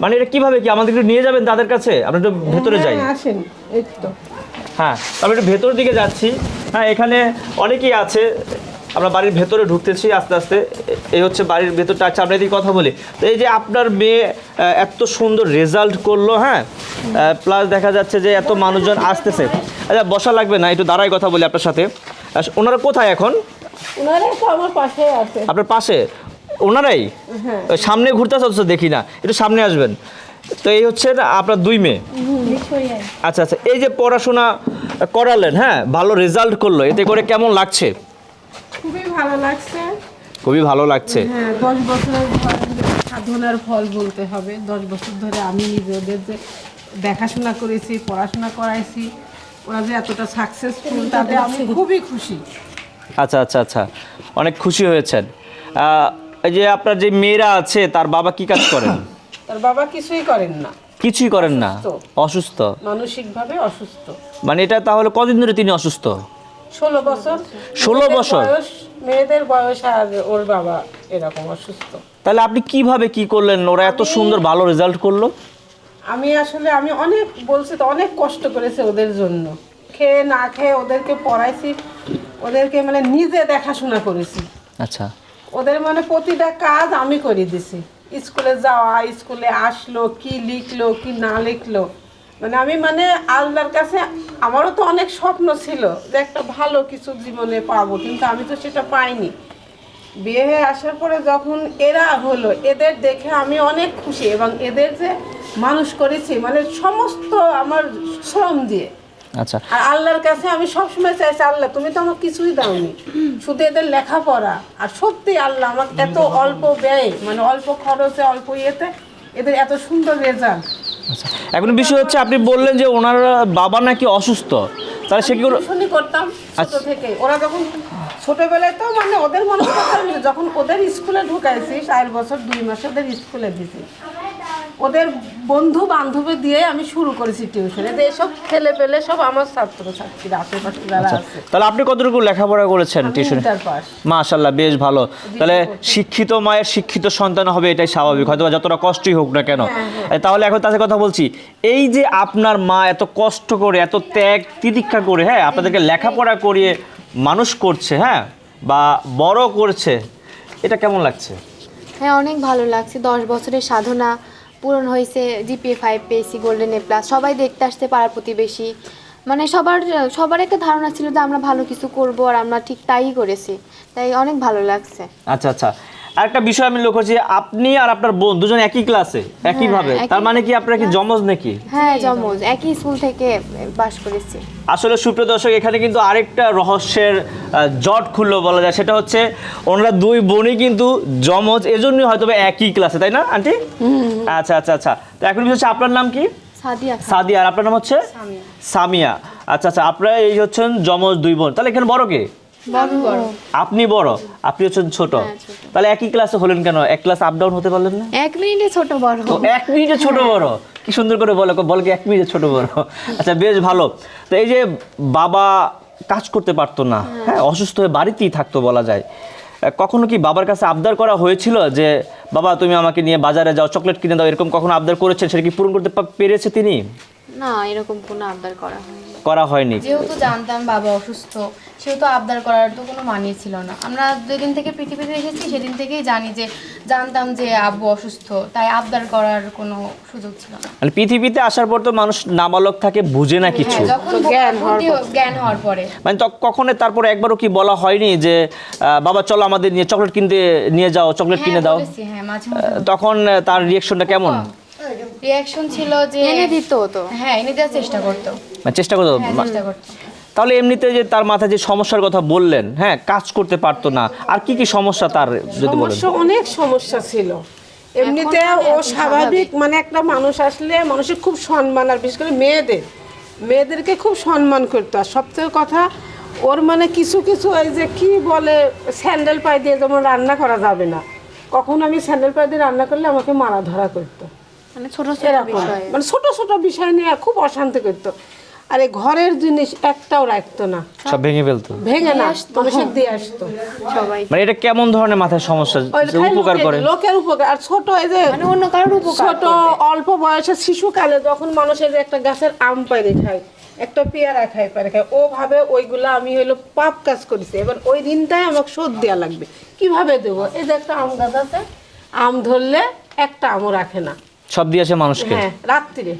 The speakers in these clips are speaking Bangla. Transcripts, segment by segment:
মানে এটা কীভাবে কি আমাদের একটু নিয়ে যাবেন তাদের কাছে? আমরা একটু ভেতরে যাই। হ্যাঁ, আসেন। এই তো। হ্যাঁ আমরা একটু ভেতর দিকে যাচ্ছি। হ্যাঁ এখানে অনেকেই আছে। আমরা বাড়ির ভেতরে ঢুকতেছি আস্তে আস্তে। এই হচ্ছে বাড়ির ভেতরটা। আচ্ছা আমরা এদিকে কথা বলি। তো এই যে আপনার মেয়ে এত সুন্দর রেজাল্ট করল হ্যাঁ? প্লাস দেখা যাচ্ছে যে এত মানুষজন আসতেছে। আচ্ছা বসা লাগবে না একটু দাঁড়াই কথা বলি আপনার সাথে। ওনারা কোথায় এখন? আপনার পাশে? ওনারাই? হ্যাঁ। সামনে ঘুরতে আসছে দেখি না একটু সামনে আসবেন। তো এই হচ্ছে আপনার দুই মেয়ে? আচ্ছা আচ্ছা এই যে পড়াশোনা করালেন হ্যাঁ ভালো রেজাল্ট করল এতে করে কেমন লাগছে? খুবই ভালো লাগছে। খুবই ভালো লাগছে। হ্যাঁ দশ বছরের সাধনার ফল বলতে হবে। দশ বছর ধরে আমি নিজে ওদের যে দেখাশোনা করেছি পড়াশোনা করাইছি ওরা যে এতটা সাকসেসফুল তাতে আমি খুবই খুশি। আচ্ছা আচ্ছা আচ্ছা অনেক খুশি হয়েছেন। এই যে আপনার যে মেয়েরা আছে তার বাবা কি কাজ করেন? তার বাবা কিছুই করেন না। কিছুই করেন না? অসুস্থ। মানসিকভাবে অসুস্থ। মানে এটা তাহলে কদিন ধরে তিনি অসুস্থ? ষোলো বছর। 16 মেয়েদের বছর? মেয়েদের বয়স আর ওর বাবা এরকম অসুস্থ। তাহলে আপনি কীভাবে কি করলেন? ওরা এত সুন্দর ভালো রেজাল্ট করল? আমি আসলে আমি অনেক বলছি তো অনেক কষ্ট করেছি ওদের জন্য। খেয়ে না খেয়ে ওদেরকে পড়াইছি ওদেরকে মানে নিজে দেখাশোনা করেছি। আচ্ছা। ওদের মানে প্রতিটা কাজ আমি করে দিছি। স্কুলে যাওয়া, স্কুলে আসলো, কি লিখলো, কি না লিখলো। মানে আমি মানে আল্লাহর কাছে, আমারও তো অনেক স্বপ্ন ছিল যে একটা ভালো কিছু জীবনে পাবো, কিন্তু আমি তো সেটা পাইনি। বিয়ে হয়ে আসার পরে যখন এরা হলো, এদের দেখে আমি অনেক খুশি এবং এদের যে মানুষ করেছি মানে সমস্ত আমার শ্রম দিয়ে। আচ্ছা। আর আল্লাহর কাছে আমি সবসময় চাইছি আল্লাহ তুমি তো আমাকে কিছুই দাওনি। শুধু এদের লেখাপড়া। আর সত্যি আল্লাহ আমাকে এত অল্প ব্যয় মানে অল্প খরচে অল্প ইয়েতে এদের এত সুন্দর রেজাল্ট আচ্ছা। এখন বিষয় হচ্ছে আপনি বললেন যে ওনার বাবা নাকি অসুস্থ। তাহলে সে কি টিউশনি করতাম ছোট আচ্ছা। থেকে। ওরা যখন ছোটবেলায় তো মানে ওদের মনে যখন ওদের স্কুলে ঢুকাইছি চার বছর দুই মাসে ওদের স্কুলে দিছি ওদের বন্ধু বান্ধবী দিয়ে আমি শুরু করেছি টিউশন এদের এসব খেলে পেলে সব আমার ছাত্র ছাত্রীরা আশেপাশে যারা আছে। তাহলে আপনি কতটুকু লেখাপড়া করেছেন টিউশনে মাশাল্লাহ বেশ ভালো। তাহলে শিক্ষিত মায়ের শিক্ষিত সন্তান হবে এটাই স্বাভাবিক হয়তো বা যতটা কষ্টই হোক না কেন। তাহলে এখন তাদের কথা বলছি এই যে আপনার মা এত কষ্ট করে এত ত্যাগ তিতিক্ষা করে হ্যাঁ আপনাদেরকে লেখাপড়া করিয়ে মানুষ করছে হ্যাঁ বা বড় করছে এটা কেমন লাগছে? হ্যাঁ অনেক ভালো লাগছে। দশ বছরের সাধনা পূরণ হয়েছে জিপিএ ফাইভ পেয়েছি গোল্ডেন এ প্লাস সবাই দেখতে আসতে পাড়ার প্রতিবেশী। মানে সবার সবার একটা ধারণা ছিল যে আমরা ভালো কিছু করব আর আমরা ঠিক তাই করেছি। তাই অনেক ভালো লাগছে। আচ্ছা আচ্ছা। আরেকটা বিষয় আমি লক্ষ্য করছি আপনি আর আপনার বোন দুজন একই ক্লাসে একই ভাবে তার মানে কি আপনারা কি জমজ নাকি? হ্যাঁ জমজ। একই স্কুল থেকে পাশ করেছি। আসলে সুপ্রিয় দর্শক এখানে কিন্তু আরেকটা রহস্যের জট খুললো বলা যায়। সেটা হচ্ছে ওনারা দুই বোনই কিন্তু জমজ এজন্যই হয়তো একই ক্লাসে তাই না আন্টি? আচ্ছা আচ্ছা আচ্ছা। তো এখন বিষয় হচ্ছে আপনার নাম কি? সাদিয়া সাদিয়া আর আপনার নাম হচ্ছে? সামিয়া। আচ্ছা আচ্ছা আপনারা এই হচ্ছেন জমজ দুই বোন। তাহলে এখানে বড় কে? আপনি বড় আপনি হচ্ছেন ছোট। হ্যাঁ, তাহলে একই ক্লাসে হলেন কেন? এক ক্লাস আপ ডাউন হতে পারলেন না? এক মিনিটে ছোট বড়। এক মিনিটে ছোট বড়। কি সুন্দর করে বলে বলে এক মিনিটে ছোট বড়? আচ্ছা বেশ ভালো। তো এই যে বাবা কাজ করতে পারতো না হ্যাঁ। অসুস্থ হয়ে বাড়িতেই থাকতো বলা যায়। কখনো কি বাবার কাছে আবদার করা হয়েছিল যে বাবা তুমি আমাকে নিয়ে বাজারে যাও চকলেট কিনে দাও এরকম কখনো আবদার করেছেন? সেটা কি পূরণ করতে পেরেছে তিনি? না এরকম কোনো আবদার করা হয়নি। করা হয়নি। যেহেতু জানতাম বাবা অসুস্থ সেহেতু আবদার করার তো কোনো মানিয়ে ছিল না। আমরা যেদিন থেকে পৃথিবীতে এসেছি সেদিন থেকেই জানি যে জানতাম যে আব্বু অসুস্থ তাই আবদার করার কোনো সুযোগ ছিল না। মানে পৃথিবীতে আসার পর তো মানুষ নাবালক থাকে বুঝে না কিছু। হ্যাঁ, যখন জ্ঞান হওয়ার জ্ঞান হওয়ার পরে। মানে তো কখনো তারপরে একবারও কি বলা হয়নি যে আহ, বাবা চলো আমাদের নিয়ে চকলেট কিনতে নিয়ে যাও চকলেট কিনে হ্যাঁ দাও? বলেছি হ্যাঁ তখন তার রিয়েকশনটা কেমন? রিয়াকশন ছিল যে এনে দিত তো। হ্যাঁ এনে দেওয়ার চেষ্টা করতো। মানে চেষ্টা করতো হ্যাঁ চেষ্টা করতো। তাহলে এমনিতে যে তার মাথায় যে সমস্যার কথা বললেন হ্যাঁ কাজ করতে পারতো না। আর কি কি সমস্যা তার যদি বলেন? সমস্যা অনেক সমস্যা ছিল। এমনিতে ও স্বাভাবিক। মানে একটা মানুষ আসলে মানুষের খুব সম্মান আর বিশেষ করে মেয়েদের। মেয়েদেরকে খুব সম্মান করতো। আর সবথেকে কথা ওর মানে কিছু কিছু এই যে কি বলে স্যান্ডেল পাই দিয়ে যেমন রান্না করা যাবে না। কখন আমি স্যান্ডেল পাই দিয়ে রান্না করলে আমাকে মারা ধরা করতো। মানে ছোট ছোট বিষয়। মানে ছোট ছোট বিষয় নিয়ে খুব অশান্তি করতো। আরে ঘরের জিনিস একটাও রাখতো না। সব ভেঙে ফেলতো। ভেঙে না আসতো। মানুষের দিয়ে আসতো। সবাই। মানে এটা কেমন ধরনের মাথায় সমস্যা? যে উপকার লোকের- করে? লোকের উপকার। আর ছোট এই যে মানে অন্য কারোর উপকার ছোট অল্প বয়সে শিশুকালে যখন মানুষের যে একটা গাছের আম পাইরে খায় একটা পেয়ারা খায় পারে খায় ও ভাবে ওইগুলো আমি হইল পাপ কাজ করেছি। এবার ওই দিনটাই আমাকে শোধ দেওয়া লাগবে। কীভাবে দেবো? এই যে একটা আম গাছ আছে আম ধরলে একটা আমও রাখে না। সব দিয়ে আসে মানুষকে? হ্যাঁ রাত্রিরে।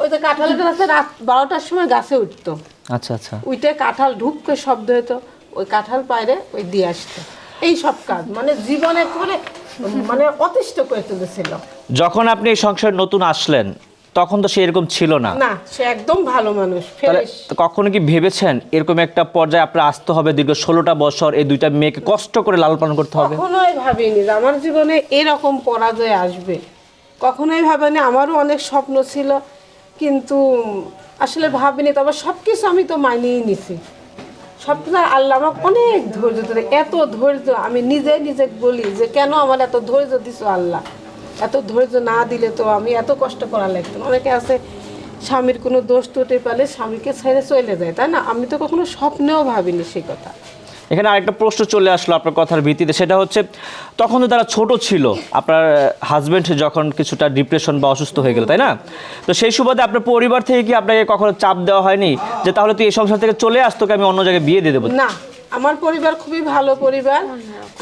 ওই তো কাঁঠালের গাছে রাত বারোটার সময় গাছে উঠতো। আচ্ছা আচ্ছা। উইটে কাঁঠাল ঢুক করে শব্দ হতো ওই কাঁঠাল পায়রে ওই দিয়ে আসতো। এই সব কাজ মানে জীবনে করে মানে অতিষ্ঠ করে তুলেছিল। যখন আপনি এই সংসারে নতুন আসলেন তখন তো সে এরকম ছিল না। না সে একদম ভালো মানুষ কখনো কি ভেবেছেন এরকম একটা পর্যায়ে আপনার আসতে হবে দীর্ঘ ষোলোটা বছর এই দুইটা মেয়েকে কষ্ট করে লালন পালন করতে হবে? কখনোই ভাবিনি আমার জীবনে এরকম পরাজয় আসবে। কখনোই ভাবিনি, আমারও অনেক স্বপ্ন ছিল, কিন্তু আসলে ভাবিনি, তবে সব কিছু আমি তো মানিয়ে নিছি। সব কিছু আল্লাহ আমাকে অনেক ধৈর্য ধরে, এত ধৈর্য, আমি নিজে নিজে বলি যে কেন আমার এত ধৈর্য দিছো আল্লাহ? এত ধৈর্য না দিলে তো আমি এত কষ্ট করা লাগতো অনেকে আছে, স্বামীর কোনো দোষ ত্রুটি পেলে স্বামীকে ছেড়ে চলে যায়, তাই না? আমি তো কখনো স্বপ্নেও ভাবিনি সেই কথা। এখানে আরেকটা প্রশ্ন চলে আসলো আপনার কথার ভিত্তিতে, সেটা হচ্ছে, তখন তো তারা ছোট ছিল, আপনার হাজবেন্ড যখন কিছুটা ডিপ্রেশন বা অসুস্থ হয়ে গেল, তাই না? তো সেই সুবাদে আপনার পরিবার থেকে কি আপনাকে কখনো চাপ দেওয়া হয়নি, যে তাহলে তুই এই সংসার থেকে চলে আস, তোকে আমি অন্য জায়গায় বিয়ে দিয়ে দেবো? না, আমার পরিবার খুবই ভালো পরিবার।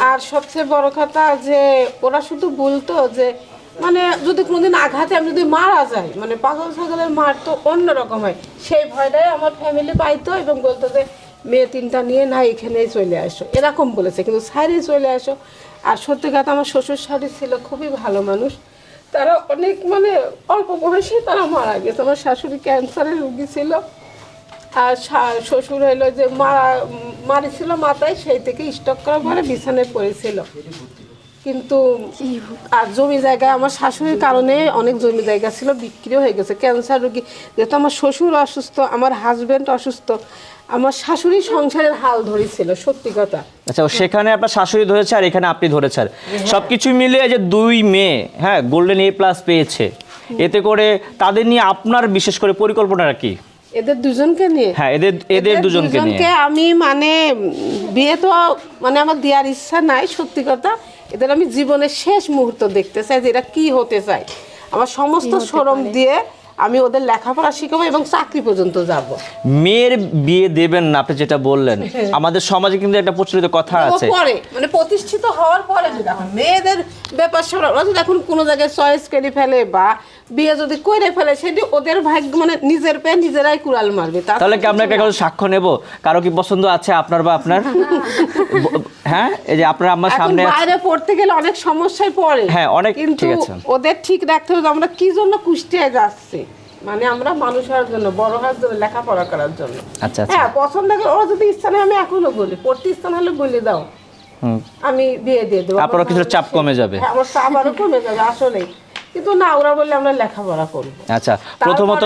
আর সবচেয়ে বড় কথা যে, ওরা শুধু বলতো যে মানে যদি কোনোদিন আঘাতে আমি যদি মারা যাই মানে পাগল ছাগলের মার তো অন্যরকম হয়। সেই ভয়টাই আমার ফ্যামিলি পাইতো এবং বলতো যে মেয়ে তিনটা নিয়ে, না, এখানেই চলে আসো। এরকম বলেছে। কিন্তু সাইডে চলে আসো। আর সত্যি কথা, আমার শ্বশুর শাড়ি ছিল, খুবই ভালো মানুষ। তারা অনেক মানে অল্প বয়সে তারা মারা গেছে। আমার শাশুড়ি ক্যান্সারের রুগী ছিল। আর শ্বশুর হলো যে, মারা মারিছিল মাথায়, সেই থেকে স্টক করার পরে বিছানায় পড়েছিল। কিন্তু আর জমি জায়গায় আমার শাশুড়ির কারণে অনেক জমি জায়গা ছিল বিক্রিও হয়ে গেছে। ক্যান্সার রোগী যেহেতু আমার শ্বশুর অসুস্থ আমার হাজব্যান্ড অসুস্থ আমার শাশুড়ি সংসারের হাল ধরেছিল সত্যি কথা। আচ্ছা সেখানে আপনার শাশুড়ি ধরেছে আর এখানে আপনি ধরেছেন সব কিছু মিলিয়ে যে দুই মেয়ে হ্যাঁ গোল্ডেন এ প্লাস পেয়েছে। এতে করে তাদের নিয়ে আপনার বিশেষ করে পরিকল্পনাটা কি? এদের দুজনকে নিয়ে? হ্যাঁ এদের এদের দুজনকে নিয়ে। আমি মানে বিয়ে তো মানে আমার দেওয়ার ইচ্ছা নাই সত্যি কথা। এদের আমি জীবনের শেষ মুহূর্ত দেখতে চাই যে এরা কি হতে চায়। আমার সমস্ত শ্রম দিয়ে আমি ওদের লেখাপড়া শিখাবো এবং চাকরি পর্যন্ত যাব। মেয়ের বিয়ে দেবেন না আপনি যেটা বললেন। আমাদের সমাজে কিন্তু একটা প্রচলিত কথা আছে। পরে মানে প্রতিষ্ঠিত হওয়ার পরে মেয়েদের ব্যাপার ওরা যদি এখন কোনো জায়গায় চয়েস করে ফেলে বা বিয়ে যদি করে ফেলে সেটি ওদের ভাগ্য মানে নিজের পেয়ে নিজেরাই কুড়াল মারবে। তাহলে কি আমরা একটা কারও সাক্ষ্য নেব? কারও কি পছন্দ আছে আপনার বা আপনার? হ্যাঁ এই যে আপনারা আমার সামনে বাইরে পড়তে গেলে অনেক সমস্যায় পড়ে। হ্যাঁ, অনেক কিন্তু ঠিক আছে। ওদের ঠিক রাখতে হবে আমরা কি জন্য কুষ্টিয়ায় যাচ্ছি। মানে আমরা মানুষ হওয়ার জন্য বড় হওয়ার জন্য লেখাপড়া করার জন্য। আচ্ছা আচ্ছা। হ্যাঁ পছন্দ করে ওরা যদি ইচ্ছা নেই আমি এখনও বলি। পড়তে ইচ্ছা হলে বলে দাও। আমি দিয়ে দিয়ে দেবো। আপনার কিছু চাপ কমে যাবে। হ্যাঁ আমার চাপ আরও কমে যাবে আসলে কিন্তু না ওরা বললে আমরা লেখাপড়া করব। আচ্ছা প্রথমত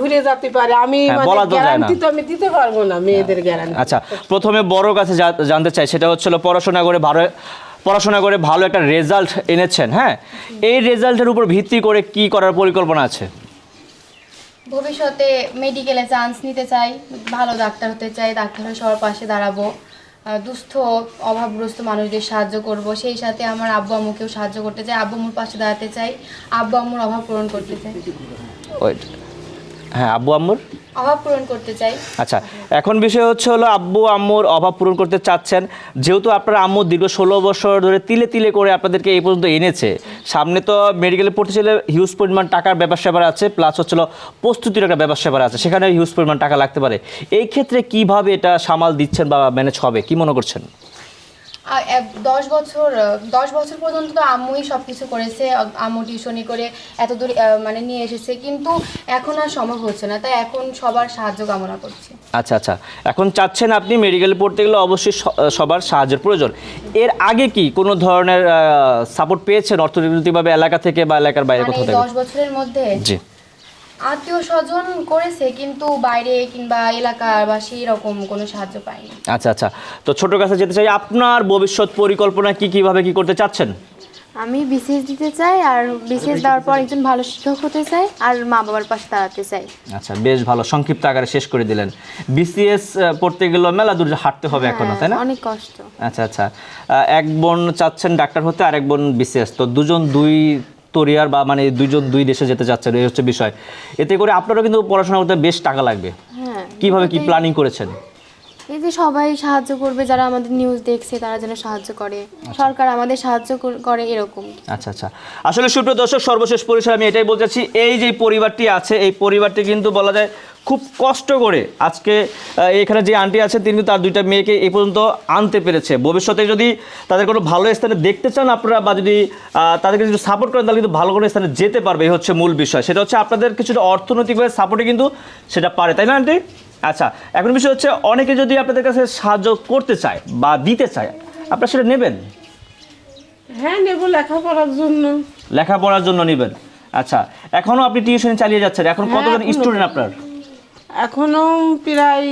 ঘুরে যেতে পারে। আমি হ্যাঁ, মানে বলা তো যায় না। গ্যারান্টি তো আমি দিতে পারব না মেয়েদের গ্যারান্টি আচ্ছা প্রথমে বড় কাছে জানতে চাই সেটা হচ্ছিল পড়াশোনা করে ভালো পড়াশোনা করে ভালো একটা রেজাল্ট এনেছেন হ্যাঁ? এই রেজাল্টের উপর ভিত্তি করে কি করার পরিকল্পনা আছে? ভবিষ্যতে মেডিকেলে চান্স নিতে চাই ভালো ডাক্তার হতে চাই ডাক্তার হয়ে সবার পাশে দাঁড়াবো। দুস্থ, অভাবগ্রস্ত মানুষদের সাহায্য করব। সেই সাথে আমার আব্বু আম্মুকেও সাহায্য করতে চাই। আব্বু আম্মুর পাশে দাঁড়াতে চাই। আব্বু আম্মুর অভাব পূরণ করতে চাই। হ্যাঁ আব্বু আম্মুর? পূরণ করতে চাই। আচ্ছা এখন বিষয় হচ্ছে হলো আব্বু, আম্মুর অভাব পূরণ করতে চাচ্ছেন। যেহেতু আপনার আম্মু দীর্ঘ ষোলো বছর ধরে তিলে তিলে করে আপনাদেরকে এই পর্যন্ত এনেছে, সামনে তো মেডিকেলে পড়তে চাইলে হিউজ পরিমাণ টাকার স্যাপার আছে প্লাস হচ্ছিল প্রস্তুতির একটা স্যাপার আছে সেখানে হিউজ পরিমাণ টাকা লাগতে পারে। এই ক্ষেত্রে কীভাবে এটা সামাল দিচ্ছেন বা ম্যানেজ হবে, কি মনে করছেন? দশ বছর দশ বছর পর্যন্ত তো আম্মুই সব কিছু করেছে আম্মু টিউশনি করে এত দূর মানে নিয়ে এসেছে কিন্তু এখন আর সম্ভব হচ্ছে না তাই এখন সবার সাহায্য কামনা করছি। আচ্ছা আচ্ছা এখন চাচ্ছেন আপনি মেডিকেলে পড়তে গেলে অবশ্যই সবার সাহায্যের প্রয়োজন। এর আগে কি কোনো ধরনের সাপোর্ট পেয়েছেন অর্থনৈতিকভাবে এলাকা থেকে বা এলাকার বাইরে মানে কোথাও থেকে? দশ বছরের মধ্যে? জি। আত্মীয় স্বজন করেছে কিন্তু বাইরে কিংবা এলাকার বা সেই রকম কোনো সাহায্য পাইনি আচ্ছা আচ্ছা। তো ছোট কাছে যেতে চাই আপনার ভবিষ্যৎ পরিকল্পনা কি কীভাবে কি করতে চাচ্ছেন? আমি বিসিএস দিতে চাই আর বিসিএস দেওয়ার পর একজন ভালো শিক্ষক হতে চাই আর মা বাবার পাশে দাঁড়াতে চাই। আচ্ছা বেশ ভালো। সংক্ষিপ্ত আকারে শেষ করে দিলেন। বিসিএস পড়তে গেলে মেলা দূর হাঁটতে হবে এখনও তাই না? হ্যাঁ, অনেক কষ্ট। আচ্ছা আচ্ছা। এক বোন চাচ্ছেন ডাক্তার হতে আর এক বোন বিসিএস তো দুজন দুই তরিয়ার বা মানে দুইজন দুই দেশে যেতে চাচ্ছেন এই হচ্ছে বিষয়। এতে করে আপনারও কিন্তু পড়াশোনা করতে বেশ টাকা লাগবে। হ্যাঁ কীভাবে কি প্ল্যানিং করেছেন? এই যে সবাই সাহায্য করবে যারা আমাদের নিউজ দেখছে তারা যেন সাহায্য করে। সরকার আমাদের সাহায্য করে এরকম। আচ্ছা আচ্ছা। আসলে সুপ্রিয় দর্শক সর্বশেষ পরিসরে আমি এটাই বলতে চাচ্ছি এই যে পরিবারটি আছে এই পরিবারটি কিন্তু বলা যায় খুব কষ্ট করে আজকে এখানে যে আন্টি আছে তিনি তার দুইটা মেয়েকে এই পর্যন্ত আনতে পেরেছে। ভবিষ্যতে যদি তাদের কোনো ভালো স্থানে দেখতে চান আপনারা বা যদি তাদেরকে যদি সাপোর্ট করেন তাহলে কিন্তু ভালো কোনো স্থানে যেতে পারবে এই হচ্ছে মূল বিষয়। সেটা হচ্ছে আপনাদের কিছুটা অর্থনৈতিকভাবে সাপোর্টে কিন্তু সেটা পারে তাই না আন্টি? আচ্ছা এখন বিষয় হচ্ছে অনেকে যদি আপনাদের কাছে সাহায্য করতে চায় বা দিতে চায় আপনারা সেটা নেবেন? হ্যাঁ নেব লেখাপড়ার জন্য। লেখাপড়ার জন্য নেবেন। আচ্ছা এখনও আপনি টিউশন চালিয়ে যাচ্ছেন এখন হ্যাঁ, কতজন স্টুডেন্ট আপনার? এখনও প্রায়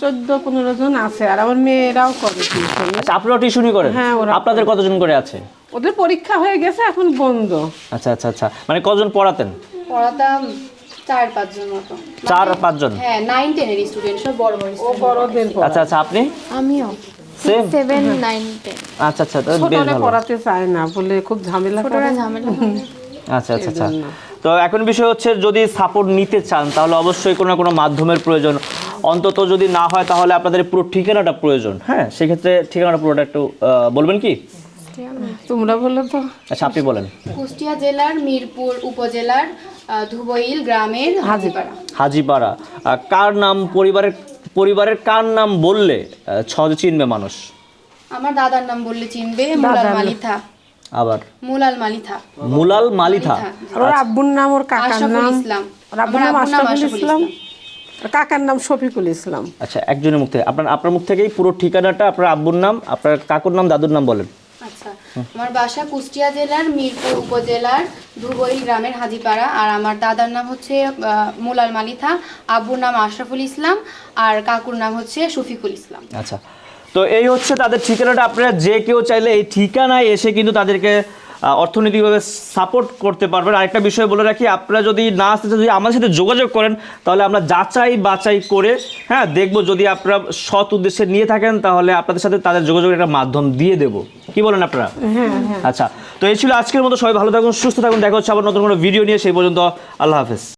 চোদ্দ পনেরো জন আছে আর আমার মেয়েরাও করে টিউশন। আচ্ছা আপনারাও টিউশনই করেন? হ্যাঁ, ওরা আপনাদের কতজন করে আছে? ওদের পরীক্ষা হয়ে গেছে এখন বন্ধ। আচ্ছা আচ্ছা আচ্ছা। মানে কতজন পড়াতেন? পড়াতাম চার পাঁচজন মতো। চার পাঁচজন? হ্যাঁ নাইন টেনের স্টুডেন্ট সব বড় বড় ও বড়দের আচ্ছা আচ্ছা আপনি? আমিও। সেম সেভেন নাইন টেন আচ্ছা আচ্ছা ছোটরা পড়াতে চায় না বলে খুব ঝামেলা ছোটরা ঝামেলা আচ্ছা আচ্ছা আচ্ছা। তো এখন বিষয় হচ্ছে যদি সাপোর্ট নিতে চান তাহলে অবশ্যই কোনো না কোনো মাধ্যমের প্রয়োজন। অন্তত যদি না হয় তাহলে আপনাদের পুরো ঠিকানাটা প্রয়োজন। হ্যাঁ সেক্ষেত্রে ঠিকানাটা পুরোটা একটু বলবেন কি? তোমরা বলো তো। আচ্ছা আপনি বলেন। কুষ্টিয়া জেলার মিরপুর উপজেলার ধুবইল গ্রামের হাজিপাড়া। হাজিপাড়া। কার নাম পরিবারের পরিবারের কার নাম বললে আহ, চিনবে মানুষ? আমার দাদার নাম বললে চিনবে মুলাল মালিথা। আবার? মুলাল মালিথা। মুলাল মালিথা? আর ওর আব্বুর নাম ওর কাকার আশরাফুল নাম? ইসলাম। ওর আব্বুর নাম আশরাফুল ইসলাম। কাকার নাম শফিকুল ইসলাম। আচ্ছা একজনের মুখ থেকে আপনার আপনার মুখ থেকেই পুরো ঠিকানাটা আপনার আব্বুর নাম আপনার কাকুর নাম দাদুর নাম বলেন। আচ্ছা আমার বাসা কুষ্টিয়া জেলার মিরপুর উপজেলার ধুবইল গ্রামের হাজিপাড়া আর আমার দাদার নাম হচ্ছে আহ, মুলাল মালিথা আব্বুর নাম আশরাফুল ইসলাম আর কাকুর নাম হচ্ছে শফিকুল ইসলাম। আচ্ছা তো এই হচ্ছে তাদের ঠিকানাটা। আপনারা যে কেউ চাইলে এই ঠিকানায় এসে কিন্তু তাদেরকে অর্থনৈতিকভাবে সাপোর্ট করতে পারবেন। আরেকটা বিষয় বলে রাখি আপনারা যদি না আসতে যদি আমাদের সাথে যোগাযোগ করেন তাহলে আমরা যাচাই বাছাই করে হ্যাঁ দেখব যদি আপনারা সৎ উদ্দেশ্যে নিয়ে থাকেন তাহলে আপনাদের সাথে তাদের যোগাযোগের একটা মাধ্যম দিয়ে দেবো। কি বলেন আপনারা? আচ্ছা তো এই ছিল আজকের মতো। সবাই ভালো থাকুন সুস্থ থাকুন। দেখা হচ্ছে আবার নতুন কোনো ভিডিও নিয়ে। সেই পর্যন্ত আল্লাহ হাফেজ।